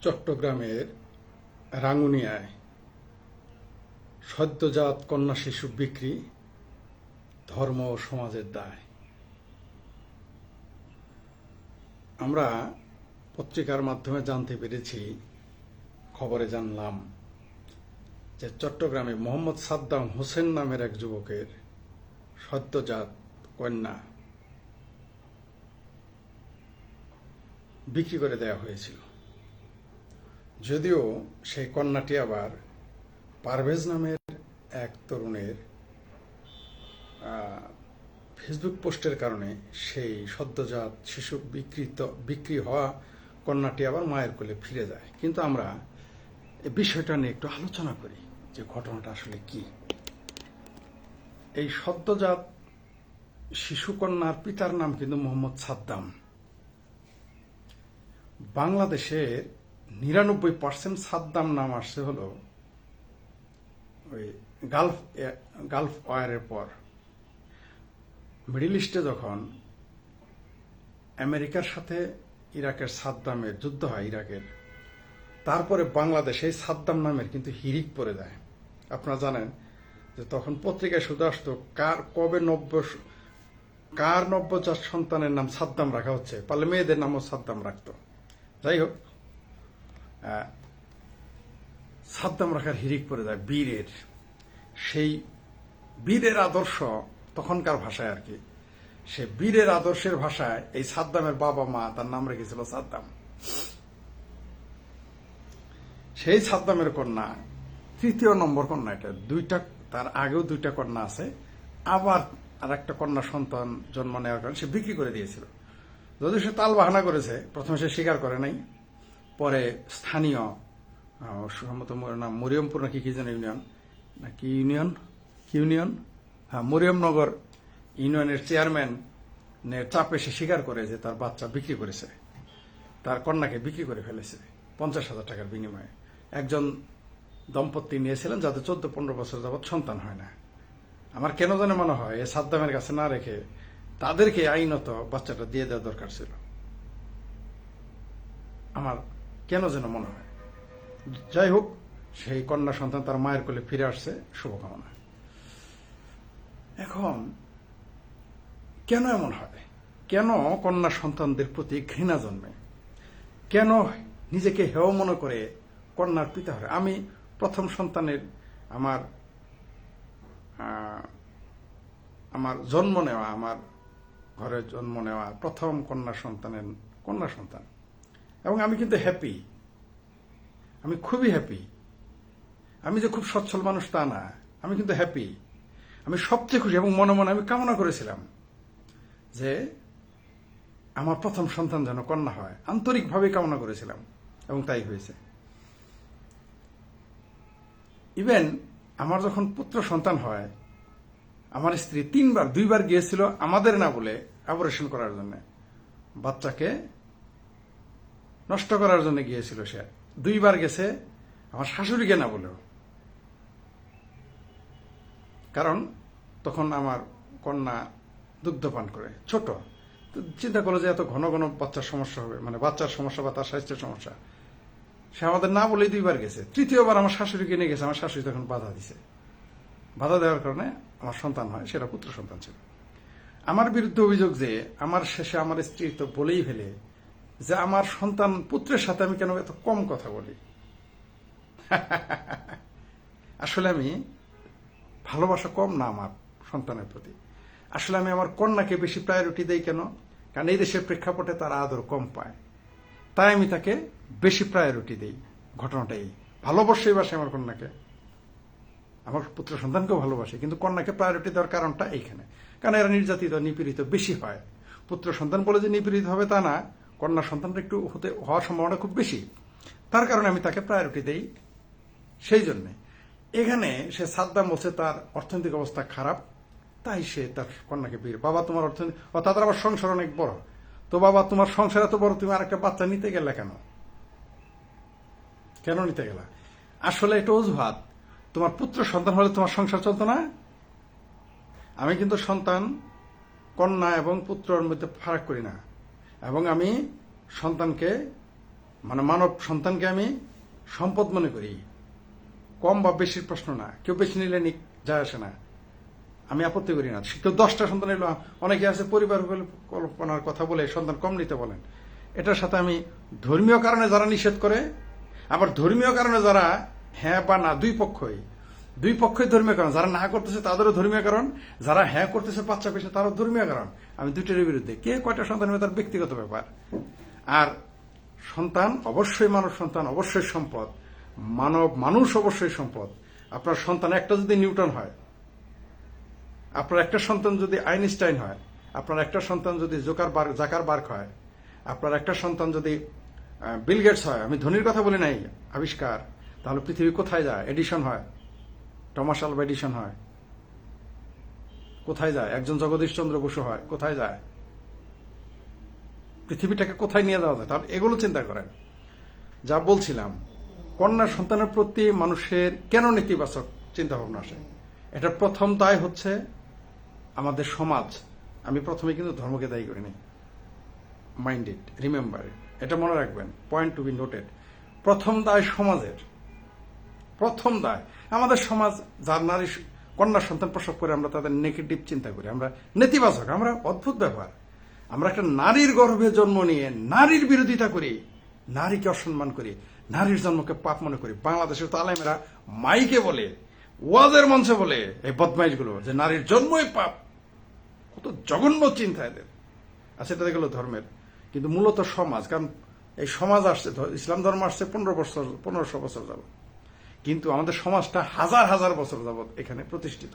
চট্টগ্রামের রাঙ্গুনিয়ায় সদ্যজাত কন্যা শিশু বিক্রি ধর্ম ও সমাজের দায়। আমরা পত্রিকার মাধ্যমে জানতে পেরেছি, খবরে জানলাম যে চট্টগ্রামে মোহাম্মদ সাদ্দাম হোসেন নামের এক যুবকের সদ্যজাত কন্যা বিক্রি করে দেওয়া হয়েছিল। যদিও সেই কন্যাটি আবার পারভেজ নামের এক তরুণের ফেসবুক পোস্টের কারণে সেই সদ্যজাত শিশু বিকৃত, বিক্রি হওয়া কন্যাটি আবার মায়ের কোলে ফিরে যায়। কিন্তু আমরা এই বিষয়টা নিয়ে একটু আলোচনা করি যে ঘটনাটা আসলে কি। এই সদ্যজাত শিশু কন্যার পিতার নাম কিন্তু মোহাম্মদ সাদ্দাম। বাংলাদেশের নিরানব্বই পার্সেন্ট সাদ্দাম নাম আসছে হলো ওই গালফ গালফ ওয়ারের পর। মিডিল ইস্টে যখন আমেরিকার সাথে ইরাকের সাদ্দামের যুদ্ধ হয়, ইরাকের, তারপরে বাংলাদেশে সাদ্দাম নামের কিন্তু হিরিক পড়ে যায়। আপনারা জানেন যে তখন পত্রিকায় শুধু আসতো কার কবে নব্য, কার নব্যজাত সন্তানের নাম সাদ্দাম রাখা হচ্ছে, পারলে মেয়েদের নামও সাদ্দাম রাখতো। যাই হোক সাদ্দাম রাখার হিরিক পড়ে যায়, বীরের। সেই বীরের আদর্শ তখনকার ভাষায় আর কি। সে বীরের আদর্শের ভাষায় এই সাদ্দামের বাবা মা, তার নাম রেখেছিল সাদ্দাম। সেই সাদ্দামের কন্যা, তৃতীয় নম্বর কন্যা এটা, দুইটা, তার আগেও দুইটা কন্যা আছে। আবার আর একটা কন্যা সন্তান জন্ম নেওয়ার কারণে সে বিক্রি করে দিয়েছিল। যদিও সে তাল বাহানা করেছে, প্রথমে সে স্বীকার করে নাই পরে স্থানীয় সম্ভবত নাম মরিয়মপুর নাকি কি যেন ইউনিয়ন নাকি ইউনিয়ন ইউনিয়ন হ্যাঁ মরিয়মনগর ইউনিয়নের চেয়ারম্যান চাপে সে স্বীকার করে যে তার বাচ্চা বিক্রি করেছে। তার কন্যাকে বিক্রি করে ফেলেছে, পঞ্চাশ হাজার টাকার বিনিময়ে। একজন দম্পতি নিয়েছিলেন যাদের চোদ্দ পনেরো বছর যাবৎ সন্তান হয় না। আমার কেন জানে মনে হয়, এ সাদ্দামের কাছে না রেখে তাদেরকে আইনত বাচ্চাটা দিয়ে দেওয়া দরকার ছিল। আমার কেন যেন মনে হয়। যাই হোক, সেই কন্যা সন্তান তার মায়ের কোলে ফিরে আসছে, শুভকামনা। এখন, কেন এমন হয়? কেন কন্যা সন্তানদের প্রতি ঘৃণা জন্মে? কেন নিজেকে হেও মনে করে কন্যার পিতা হয়? আমি প্রথম সন্তানের আমার আমার জন্ম নেওয়া, আমার ঘরে জন্ম নেওয়া প্রথম কন্যা সন্তানের, কন্যা সন্তান। এবং আমি কিন্তু হ্যাপি আমি খুবই হ্যাপি আমি যে খুব সচ্ছল মানুষ তা না। আমি কিন্তু হ্যাপি আমি সবচেয়ে খুশি এবং মনে মনে আমি কামনা করেছিলাম যে আমার প্রথম সন্তান যেন কন্যা হয়। আন্তরিকভাবে কামনা করেছিলাম এবং তাই হয়েছে। ইভেন আমার যখন পুত্র সন্তান হয়, আমার স্ত্রী তিনবার, দুইবার গিয়েছিল আমাদের না বলে অপারেশন করার জন্য। বাচ্চাকে নষ্ট করার জন্য গিয়েছিল সে। দুইবার গেছে, আমার শাশুড়িকে না বলেও। কারণ তখন আমার কন্যা দুগ্ধপান করে, ছোট। তো চিন্তা করল যে এত ঘন ঘন বাচ্চার সমস্যা হবে মানে বাচ্চার সমস্যা বা তার স্বাস্থ্যের সমস্যা। সে আমাদের না বলেই দুইবার গেছে। তৃতীয়বার আমার শাশুড়িকে নিয়ে গেছে, আমার শাশুড়ি তখন বাধা দিছে। বাধা দেওয়ার কারণে আমার সন্তান হয়, সেটা পুত্র সন্তান ছিল। আমার বিরুদ্ধে অভিযোগ যে, আমার শেষে আমার স্ত্রী তো বলেই ফেলে যে আমার সন্তান পুত্রের সাথে আমি কেন এত কম কথা বলি? আসলে আমি ভালোবাসা কম না আমার সন্তানের প্রতি। আসলে আমি আমার কন্যাকে বেশি প্রায়োরিটি দেই কেন? কারণ এই দেশের প্রেক্ষাপটে তার আদর কম পায়। তাই আমি তাকে বেশি প্রায়োরিটি দেই। ঘটনাটা এই। ভালোবাসেই বাসে আমার কন্যাকে। আমার পুত্র সন্তানকেও ভালোবাসে, কিন্তু কন্যাকে প্রায়োরিটি দেওয়ার কারণটা এইখানে। কারণ এরা নির্যাতিত, নিপীড়িত বেশি হয়। পুত্র সন্তান বলে যে নিপীড়িত হবে তা না। কন্যা সন্তানটা একটু হতে হওয়ার সম্ভাবনা খুব বেশি। তার কারণে আমি তাকে প্রায়োরিটি দেই। সেই জন্যে এখানে সে সাদ্দাম বলছে, তার অর্থনৈতিক অবস্থা খারাপ। তাই সে তার কন্যাকে বীর বাবা, তোমার অর্থনীতি তাদের আবার সংসার অনেক বড়। তো বাবা, তোমার সংসার এত বড়, তুমি আরেকটা বাচ্চা নিতে গেলে কেন? কেন নিতে গেলা? আসলে এটা অজুহাত। তোমার পুত্র সন্তান হলে তোমার সংসার চলতো না। আমি কিন্তু সন্তান, কন্যা এবং পুত্রের মধ্যে ফারাক করি না। এবং আমি সন্তানকে মানে মানব সন্তানকে আমি সম্পদ মনে করি। কম বা বেশির প্রশ্ন না। কেউ বেশি নিলে নিক, যায় আসে না। আমি আপত্তি করি না। কেউ দশটা সন্তান এলো অনেকে আছে পরিবার কল্পনার কথা বলে, সন্তান কম নিতে বলেন। এটার সাথে আমি ধর্মীয় কারণে যারা নিষেধ করে, আবার ধর্মীয় কারণে যারা হ্যাঁ বা না দুই পক্ষই দুই পক্ষই ধর্মীয় কারণ, যারা না করতেছে তাদেরও ধর্মীয় কারণ, যারা হ্যাঁ করতেছে বাচ্চা পেশে তারও ধর্মীয় কারণ। আমি দুইটার বিরুদ্ধে। কে কয়টা সন্তান হবে তার ব্যক্তিগত ব্যাপার। আর সন্তান অবশ্যই মানব সন্তান, অবশ্যই সম্পদ। মানব মানুষ অবশ্যই সম্পদ। আপনার সন্তান একটা যদি নিউটন হয়, আপনার একটা সন্তান যদি আইনস্টাইন হয়, আপনার একটা সন্তান যদি জোকার বার, জাকার বার্ক হয়, আপনার একটা সন্তান যদি বিল গেটস হয়, আমি ধনির কথা বলি নাই, আবিষ্কার, তাহলে পৃথিবী কোথায় যায়, এডিশন হয়। টমাস আলভা এডিশন হয়। কোথায় যায়? একজন জগদীশ চন্দ্র বসু হয়, কোথায় যায়? পৃথিবীটাকে কোথায় নিয়ে যাওয়া যায়? তাহলে এগুলো চিন্তা করেন। যা বলছিলাম, কন্যা সন্তানের প্রতি মানুষের কেন নেতিবাচক চিন্তা ভাবনা আসে? এটা প্রথম দায় হচ্ছে আমাদের সমাজ। আমি প্রথমে কিন্তু ধর্মকে দায়ী করিনি। মাইন্ডেড রিমেম্বার এটা মনে রাখবেন পয়েন্ট টু বি নোটেড প্রথম দায় সমাজের। প্রথম দায়। আমাদের সমাজ, যার নারী কন্যা সন্তান প্রসব করে, আমরা তাদের নেগেটিভ চিন্তা করি। আমরা নেতিবাচক, আমরা অদ্ভুত ব্যাপার। আমরা একটা নারীর গর্ভে জন্ম নিয়ে নারীর বিরোধিতা করি, নারীকে অসম্মান করি, নারীর জন্মকে পাপ মনে করি। বাংলাদেশের তো আলেমেরা মাইকে বলে, ওয়াজের মঞ্চে বলে এই বদমাইশগুলো, যে নারীর জন্মই পাপ। কত জঘন্য চিন্তা এদের। আর সেটা গেল ধর্মের। কিন্তু মূলত সমাজ, কারণ এই সমাজ আসছে ইসলাম ধর্ম আসছে পনেরো বছর, পনেরোশো বছর যাবত কিন্তু আমাদের সমাজটা হাজার হাজার বছর যাবৎ এখানে প্রতিষ্ঠিত।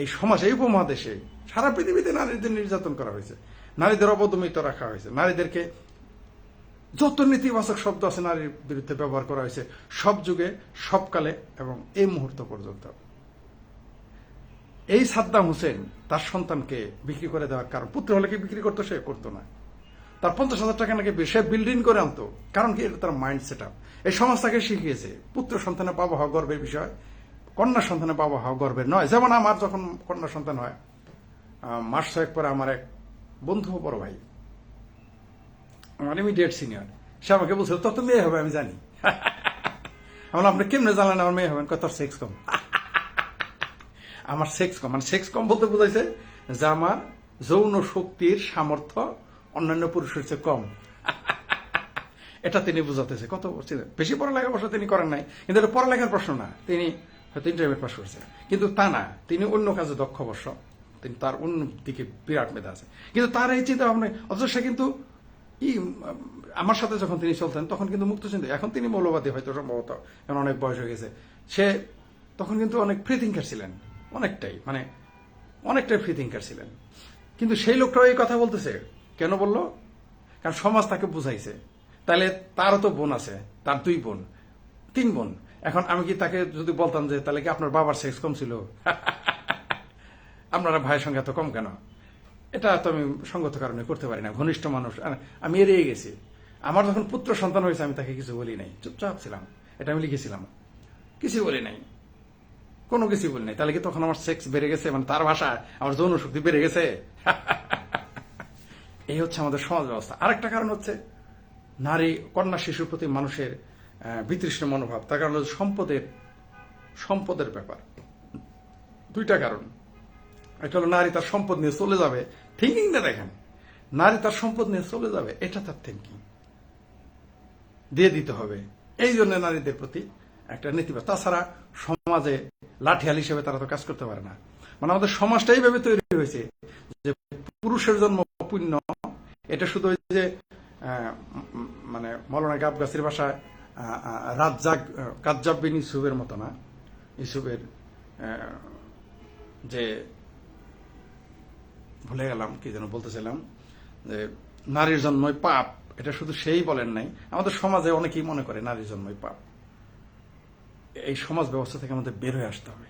এই সমাজ, এই উপমহাদেশে সারা পৃথিবীতে নারীদের নির্যাতন করা হয়েছে। নারীদের অবদমিত রাখা হয়েছে। নারীদেরকে যত নেতিবাচক শব্দ আছে নারীর বিরুদ্ধে ব্যবহার করা হয়েছে, সব যুগে সবকালে এবং এই মুহূর্ত পর্যন্ত। এই সাদ্দাম হোসেন তার সন্তানকে বিক্রি করে দেওয়ার কারণ, পুত্র হলে কি বিক্রি করতো? সে করতো না। তার পঞ্চাশ হাজার টাকা নাকি সে বিল্ডিং করে আনতো। কারণ কি, এটা তার মাইন্ড সেট আপ এই সমাজ তাকে শিখিয়েছে, পুত্র সন্তানের বাবা হওয়া গর্বের বিষয়, কন্যা সন্তানের বাবা হওয়া গর্বের নয়। যেমন আমার যখন কন্যা সন্তান হয় মাস ছয়েক পরে আমার এক বন্ধু, বড় ভাই, আমার ইমিডিয়েট সিনিয়র সে আমাকে বলছিল, তোর তো মেয়ে হবে, আমি জানি। আমার আপনি কেমনে জানলেন আমার মেয়ে হবেন কত সেক্স কম। আমার সেক্স কম মানে সেক্স কম বলতে বোঝাইছে যে আমার যৌন শক্তির সামর্থ্য অন্যান্য পুরুষের চেয়ে কম। এটা তিনি বুঝাতেছে। কত ছিলেন? বেশি পড়ালেখা অবশ্য তিনি করেন নাই, কিন্তু এটা পড়ালেখার প্রশ্ন না। তিনি হয়তো ইন্টারমিডিয়েট পাস করেছেন। কিন্তু তা না, তিনি অন্য কাজে দক্ষ অবশ্য। তিনি তার অন্য দিকে বিরাট মেধা আছে। কিন্তু তার এই চিন্তা ভাবনা অথচ সে কিন্তু ই আমার সাথে যখন তিনি চলতেন, তখন কিন্তু মুক্ত চিন্তা। এখন তিনি মৌলবাদী হয়তো সম্ভবত, এখন অনেক বয়স হয়ে গেছে। সে তখন কিন্তু অনেক ফ্রি থিঙ্কার ছিলেন, অনেকটাই। মানে অনেকটাই ফ্রি থিঙ্কার ছিলেন। কিন্তু সেই লোকটাও এই কথা বলতেছে কেন বলল? কারণ সমাজ তাকে বুঝাইছে। তাহলে তারও তো বোন আছে, তার দুই বোন, তিন বোন। এখন আমি কি তাকে যদি বলতাম যে, তাহলে কি আপনার বাবার সেক্স কম ছিল? আপনারা ভাইয়ের সঙ্গে এত কম কেন? এটা তো আমি সঙ্গত কারণে করতে পারি না, ঘনিষ্ঠ মানুষ। আমি এড়িয়ে গেছি। আমার যখন পুত্র সন্তান হয়েছে, আমি তাকে কিছু বলি নাই। চুপচাপ ছিলাম। এটা আমি লিখেছিলাম। কিছু বলি নাই। কোনো কিছু বলি নাই। তাহলে কি তখন আমার সেক্স বেড়ে গেছে? মানে তার ভাষা, আমার যৌন শক্তি বেড়ে গেছে? এই হচ্ছে আমাদের সমাজ ব্যবস্থা। আরেকটা কারণ হচ্ছে নারী, কন্যা, শিশুর প্রতি মানুষের বিতৃষ্ণ মনোভাব। তার কারণ হচ্ছে সম্পদের সম্পদের ব্যাপার। দুইটা কারণ। একটা হলো নারী তার সম্পদ নিয়ে চলে যাবে। থিঙ্কিংটা দেখেন। নারী তার সম্পদ নিয়ে চলে যাবে, এটা তার থিঙ্কিং দিয়ে দিতে হবে। এই জন্য নারীদের প্রতি একটা নেতিবাচক, তাছাড়া সমাজে লাঠিয়াল হিসেবে তারা তো কাজ করতে পারে না। মানে আমাদের সমাজটা এইভাবে তৈরি হয়েছে যে পুরুষের জন্ম পুণ্য এটা শুধু ওই যে মানে মৌলানা গাবগাছির ভাষায় রাজ্জাক কাজ্জাব বিন ইসুফের মতো না? ইসুফের যে ভুলে গেলাম, কি যেন বলতেছিলাম যে নারীর জন্মই পাপ, এটা শুধু সেই বলেন নাই। আমাদের সমাজে অনেকেই মনে করে নারীর জন্মই পাপ। এই সমাজ ব্যবস্থা থেকে আমাদের বের হয়ে আসতে হবে।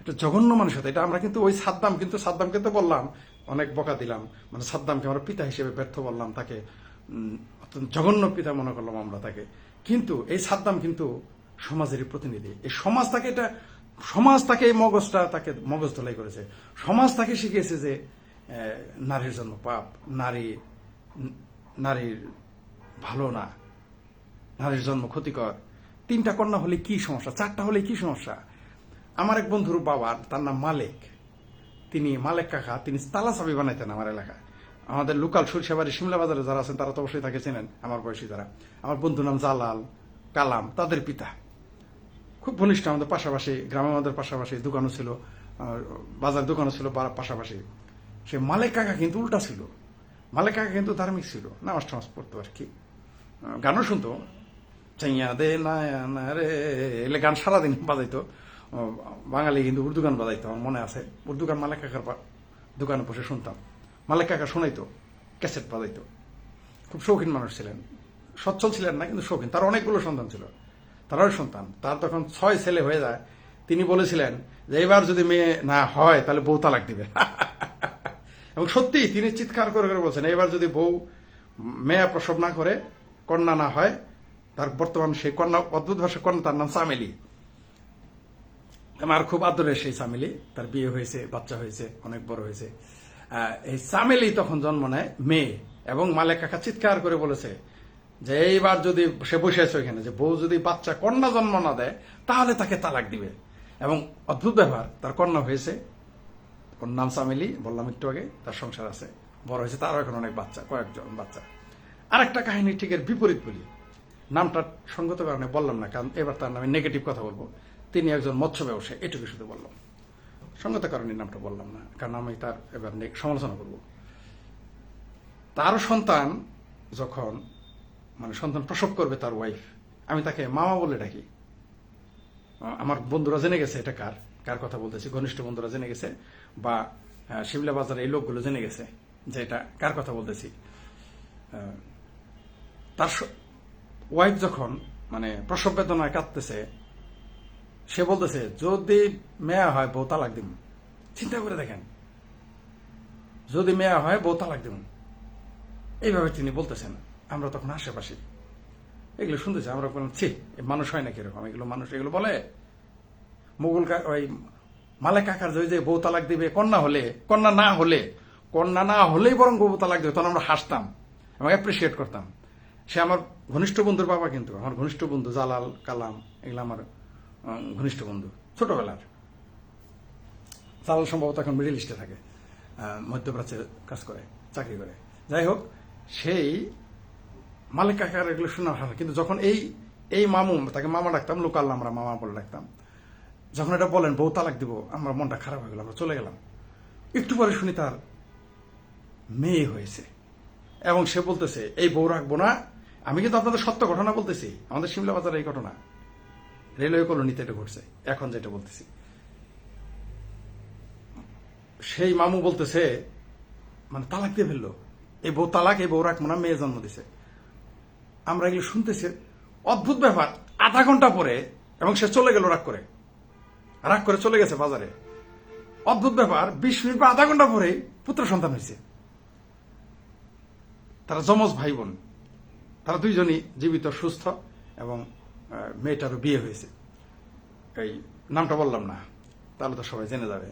এটা জঘন্য মানুষতা এটা আমরা কিন্তু ওই সাদ্দাম, কিন্তু সাদ্দামকে তো বললাম অনেক বকা দিলাম। মানে সাদ্দামকে আমরা পিতা হিসেবে ব্যর্থ বললাম তাকে। অত্যন্ত জঘন্য পিতা মনে করলাম আমরা তাকে। কিন্তু এই সাদ্দাম কিন্তু সমাজেরই প্রতিনিধি। এই সমাজ তাকে এটা সমাজ তাকে এই মগজটা তাকে মগজ ধলাই করেছে। সমাজ তাকে শিখিয়েছে যে নারীর জন্য পাপ, নারী নারীর ভালো না, নারীর জন্ম ক্ষতিকর। তিনটা কন্যা হলে কি সমস্যা? চারটা হলে কি সমস্যা? আমার এক বন্ধুর বাবার তার নাম মালিক। তিনি মালেক কাকা, তিনি তালা চাবি বানাইতেন আমার এলাকায়। আমাদের লোকাল সরিষাবাড়ি শিমলা বাজারে যারা আছেন, তারা তো অবশ্যই তাকে চেনেন, আমার বয়সী যারা। আমার বন্ধুর নাম জালাল, কালাম, তাদের পিতা। খুব ঘনিষ্ঠ আমাদের পাশাপাশি গ্রামে আমাদের পাশাপাশি দোকানও ছিল বাজার দোকানও ছিল পাশাপাশি। সে মালেক কাকা কিন্তু উল্টা ছিল। মালেক কাকা কিন্তু ধার্মিক ছিল, নামাজ টামাজ পড়তো আর কি। গানও শুনতো। চাইয়া দে না রে, এলে গান সারাদিন বাজাইতো। বাঙালি কিন্তু উর্দু গান বাজাইতো, আমার মনে আছে। উর্দু গান মালেক কাকার দোকানে বসে শুনতাম। মালেক কাকা শোনাইতো, ক্যাসেট বাজাইতো। খুব শৌখিন মানুষ ছিলেন। সচ্ছল ছিলেন না, কিন্তু শৌখিন। তার অনেকগুলো সন্তান ছিল। তারও সন্তান। তার তখন ছয় ছেলে হয়ে যায়। তিনি বলেছিলেন যে, এবার যদি মেয়ে না হয়, তাহলে বউ তালাক দিবে। এবং সত্যি তিনি চিৎকার করে করে বলছেন, এবার যদি বউ মেয়ে প্রসব না করে, কন্যা না হয়, তার বর্তমান সেই কন্যা, অদ্ভুত ভাষা কন্যা, তার নাম চামেলি আমার খুব আদরের সেই চামেলি তার বিয়ে হয়েছে, বাচ্চা হয়েছে, অনেক বড় হয়েছে। এই চামেলি তখন জন্ম নেয় মেয়ে এবং মালে কাকা চিৎকার করে বলেছে যে, এইবার যদি সে বসে আছে ওইখানে, যে বউ যদি বাচ্চা কন্যা জন্ম না দেয়, তাহলে তাকে তালাক দিবে। এবং অদ্ভুত ব্যাপার, তার কন্যা হয়েছে, ওর নাম চামেলি বললাম একটু আগে, তার সংসার আছে, বড় হয়েছে, তারও এখন অনেক বাচ্চা, কয়েকজন বাচ্চা। আরেকটা কাহিনী ঠিক এর বিপরীত বলি। নামটা সঙ্গত কারণে বললাম না, কারণ এবার তার নামে নেগেটিভ কথা বলব। তিনি একজন মৎস্য ব্যবসায়ী এটুকু শুধু বললাম। সঙ্গত কারণে নামটা বললাম না, কারণ আমি তার এবার সমালোচনা করব। তার সন্তান যখন মানে সন্তান প্রসব করবে তার ওয়াইফ আমি তাকে মামা বলে ডাকি। আমার বন্ধুরা জেনে গেছে এটা কার কার কথা বলতেছি, ঘনিষ্ঠ বন্ধুরা জেনে গেছে, বা শিমলা বাজারে এই লোকগুলো জেনে গেছে যে এটা কার কথা বলতেছি। তার ওয়াইফ যখন মানে প্রসব বেদনায় কাঁদতেছে সে বলতেছে, যদি মেয়া হয় বউ তালাক দিব। চিন্তা করে দেখেন। যদি মেয়া হয় বউ তালাক দিব। এইভাবে তিনি বলতেছেন, আমরা তখন আশেপাশে। এগুলো শুনতেছি, আমরা বললাম, ছি মানুষ হয় নাকি এরকম? এগুলো মানুষ এগুলো বলে, মুঘল ওই মালেক কাকার যে বউ তালাক দিবে, কন্যা হলে, কন্যা না হলে, কন্যা না হলেই বরং বউ তালাক দিবে, তখন আমরা হাসতাম এবং অ্যাপ্রিসিয়েট করতাম। সে আমার ঘনিষ্ঠ বন্ধুর বাবা কিন্তু, আমার ঘনিষ্ঠ বন্ধু জালাল কালাম, এগুলো আমার ঘনিষ্ঠ বন্ধু, ছোটবেলার। জালাল সম্ভবত এখন মিডিল ইস্টে থাকে মধ্যপ্রাচ্যে কাজ করে, চাকরি করে। যাই হোক, সেই মালিক কাকার এগুলো শোনা ভালো কিন্তু যখন এই এই মামু, তাকে মামা ডাকতাম লোকাল আমরা মামা বলে ডাকতাম, যখন এটা বলেন, বউ তালাক দিব, আমরা মনটা খারাপ হয়ে গেল, আমরা চলে গেলাম। একটু পরে শুনি তার মেয়ে হয়েছে, এবং সে বলতেছে, এই বউ রাখব না, আমি কিন্তু আপনাদের সত্য ঘটনা বলতেছি, আমাদের শিমলা বাজারের এই ঘটনা। রেলওয়ে কলোনিতে এটা ঘটছে, এখন যেটা বলতেছি। সেই মামু বলতেছে মানে তালাক দিয়ে ফেলল। এই বউ তালাক, এই বউ রাখব মেয়ে জন্ম দিছে। আমরা এগুলো শুনতেছি, অদ্ভুত ব্যাপার। আধা ঘণ্টা পরে, এবং সে চলে গেল রাগ করে। রাগ করে চলে গেছে বাজারে। অদ্ভুত ব্যাপার, বিশ মিনিট বা আধা ঘণ্টা পরে পুত্র সন্তান হয়েছে। তারা যমজ ভাই বোন। তারা দুইজনই জীবিত, সুস্থ, এবং মেয়েটারও বিয়ে হয়েছে। এই নামটা বললাম না, তাহলে তো সবাই জেনে যাবে।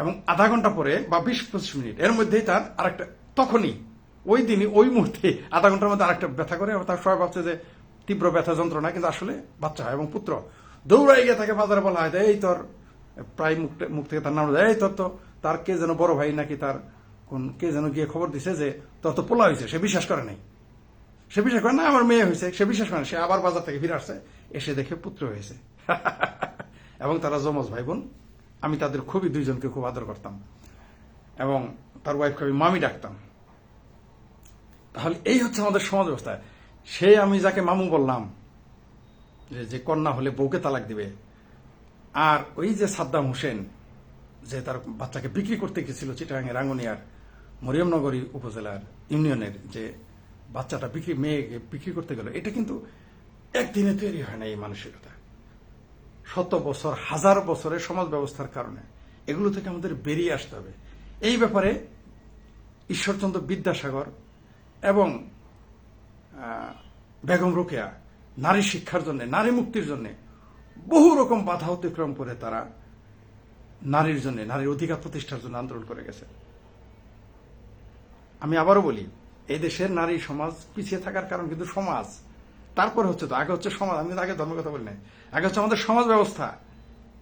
এবং আধা ঘণ্টা পরে বা বিশ পঁচিশ মিনিট, এর মধ্যেই তার আরেকটা, তখনই, ওই দিনই, ওই মুহূর্তে আধা ঘণ্টার মধ্যে আরেকটা ব্যথা করে তার সবাই ভাবছে যে তীব্র ব্যথা যন্ত্রণা, কিন্তু আসলে বাচ্চা হয় এবং পুত্র। দৌড়াই গিয়ে তাকে বাজারে বলা হয় এই তোর, প্রায় মুখটা মুখ থেকে তার নাম এই তোর তো, তার কে যেন বড় ভাই নাকি তার কোন, কে যেন গিয়ে খবর দিছে যে, তোর তো পোলা হয়েছে, সে বিশ্বাস করে নাই। সে বিশ্বাস করে, না, আমার মেয়ে হয়েছে। সে বিশ্বাস করে সে আবার বাজার থেকে ফিরে আসছে, এসে দেখে পুত্র হয়েছে। এবং তারা যমজ ভাই বোন আমি তাদের খুবই, দুইজনকে খুব আদর করতাম। এবং তার ওয়াইফকে আমি মামি ডাকতাম। তাহলে এই হচ্ছে আমাদের সমাজ ব্যবস্থা। সে আমি যাকে মামু বললাম, যে যে কন্যা হলে বউকে তালাক দিবে, আর ওই যে সাদ্দাম হোসেন, যে তার বাচ্চাকে বিক্রি করতে গেছিল চিটাগাঙের রাঙ্গুনিয়ার মরিয়মনগরী উপজেলার ইউনিয়নের যে বাচ্চাটা বিক্রি মেয়েকে বিক্রি করতে গেল, এটা কিন্তু একদিনে তৈরি হয় না এই মানসিকতা। শত বছর, হাজার বছরের সমাজ ব্যবস্থার কারণে এগুলো থেকে আমাদের বেরিয়ে আসতে হবে। এই ব্যাপারে ঈশ্বরচন্দ্র বিদ্যাসাগর এবং বেগম রোকেয়া, নারী শিক্ষার জন্য, নারী মুক্তির জন্য বহু রকম বাধা অতিক্রম করে তারা নারীর জন্য, নারীর অধিকার প্রতিষ্ঠার জন্য আন্দোলন করে গেছে। আমি আবারও বলি এই দেশের নারী সমাজ পিছিয়ে থাকার কারণ কিন্তু সমাজ। তারপরে হচ্ছে তো, আগে হচ্ছে সমাজ, আমি আগে ধর্মের কথা বলি নাই। আগে হচ্ছে আমাদের সমাজ ব্যবস্থা,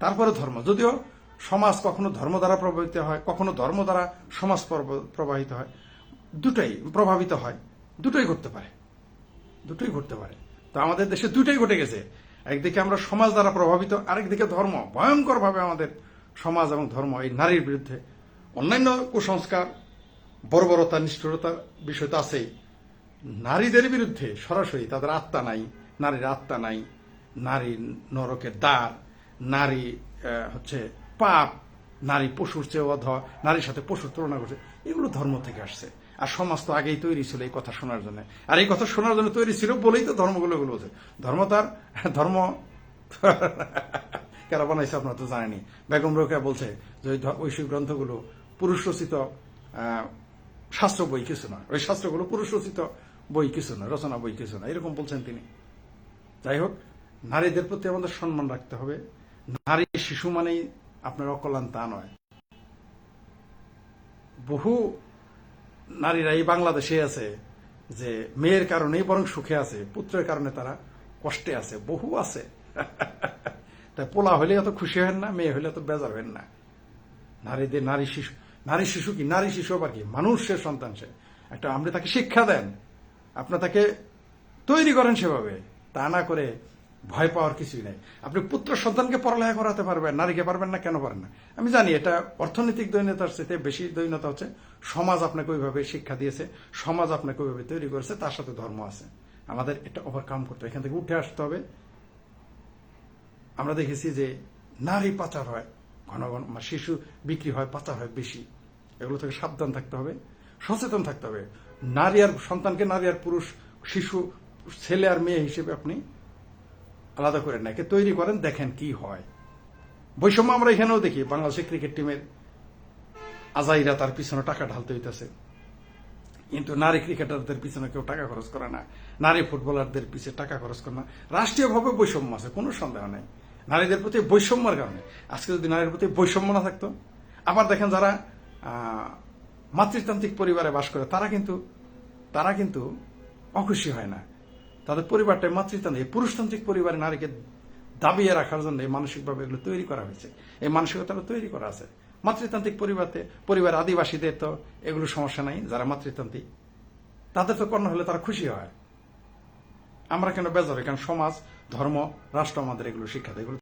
তারপরে ধর্ম। যদিও সমাজ কখনো ধর্ম দ্বারা প্রভাবিত হয়, কখনো ধর্ম দ্বারা সমাজ প্রব- প্রবাহিত হয়, দুটোই প্রভাবিত হয়, দুটোই ঘটতে পারে, দুটোই ঘটতে পারে। তো আমাদের দেশে দুটোই ঘটে গেছে। একদিকে আমরা সমাজ দ্বারা প্রভাবিত, আরেকদিকে ধর্ম ভয়ঙ্কর ভাবে আমাদের সমাজ এবং ধর্ম এই নারীর বিরুদ্ধে অন্যান্য কুসংস্কার বর্বরতা নিষ্ঠুরতার বিষয় তো আছেই। নারীদের বিরুদ্ধে সরাসরি তাদের আত্মা নাই, নারীর আত্মা নাই, নারী নরকের দ্বার নারী হচ্ছে পাপ, নারী পশুর চেয়ে অধ, নারীর সাথে পশুর তুলনা করছে, এগুলো ধর্ম থেকে আসছে। আর সমাজ তো আগেই তৈরি ছিল এই কথা শোনার জন্য। আর এই কথা শোনার জন্য তৈরি ছিল বলেই তো ধর্মগুলো এগুলো হচ্ছে। ধর্ম তার, ধর্ম কারা বানাইছে আপনারা তো জানেনি বেগম রোকেয়া বলছে যে ধ- গ্রন্থগুলো পুরুষ রচিত শাস্ত্র বই কিছু না। ওই শাস্ত্রগুলো পুরুষ রচিত বই কিছু না, রচনা বই কিছু না, এরকম বলছেন তিনি। যাই হোক, নারীদের প্রতি আমাদের সম্মান রাখতে হবে। নারী শিশু মানেই আপনার অকল্যাণ, তা নয়। বহু নারীরা এই বাংলাদেশে আছে যে মেয়ের কারণেই বরং সুখে আছে, পুত্রের কারণে তারা কষ্টে আছে, বহু আছে। তাই পোলা হলে এত খুশি হেন না, মেয়ে হলে এত বেজার হেন না। নারীদের, নারী শিশু নারী শিশু কি? নারী শিশু বা কি? মানুষের সন্তান সে। একটা আপনি তাকে শিক্ষা দেন। আপনার তাকে তৈরি করেন সেভাবে। তা না করে ভয় পাওয়ার কিছুই নাই। আপনি পুত্র সন্তানকে পড়ালেখা করাতে পারবেন, নারীকে পারবেন না, কেন পারেন না? আমি জানি এটা অর্থনৈতিক দৈন্যতার সাথে বেশি দৈন্যতা হচ্ছে, সমাজ আপনাকে ওইভাবে শিক্ষা দিয়েছে, সমাজ আপনাকে ওইভাবে তৈরি করেছে, তার সাথে ধর্ম আছে। আমাদের এটা ওভারকাম করতে হবে। এখান থেকে উঠে আসতে হবে। আমরা দেখেছি যে নারী পাচার হয়। ঘন ঘন মানে শিশু বিক্রি হয়, পাচার হয় বেশি। এগুলো থেকে সাবধান থাকতে হবে, সচেতন থাকতে হবে। নারী আর সন্তানকে নারী আর পুরুষ, শিশু, ছেলে আর মেয়ে হিসেবে আপনি আলাদা করে না তৈরি করেন, দেখেন কি হয়। বৈষম্য আমরা এখানেও দেখি বাংলাদেশের ক্রিকেট টিমের আজাইরা তার পিছনে টাকা ঢালতে হইতেছে। কিন্তু নারী ক্রিকেটারদের পিছনে কেউ টাকা খরচ করে না। নারী ফুটবলারদের পিছনে টাকা খরচ করে না। রাষ্ট্রীয়ভাবে বৈষম্য আছে, কোনো সন্দেহ নেই। নারীদের প্রতি বৈষম্যের কারণে। আজকে যদি নারীর প্রতি বৈষম্য না থাকতো, আবার দেখেন যারা মাতৃতান্ত্রিক পরিবারে বাস করে, তারা কিন্তু তারা কিন্তু অখুশি হয় না। তাদের পরিবারটাই মাতৃতান্ত্রিক। পুরুষতান্ত্রিক পরিবারে নারীকে দাবিয়ে রাখার জন্য এই মানসিকভাবে এগুলো তৈরি করা হয়েছে। এই মানসিকতাটা তৈরি করা আছে। মাতৃতান্ত্রিক পরিবারে পরিবার আদিবাসীদের তো এগুলো সমস্যা নাই, যারা মাতৃতান্ত্রিক। তাদের তো কর্ণ হলে তারা খুশি হয়। আমরা কেন বেজার? কারণ সমাজ ধর্ম রাষ্ট্র আমাদের এগুলো শিক্ষা দেয়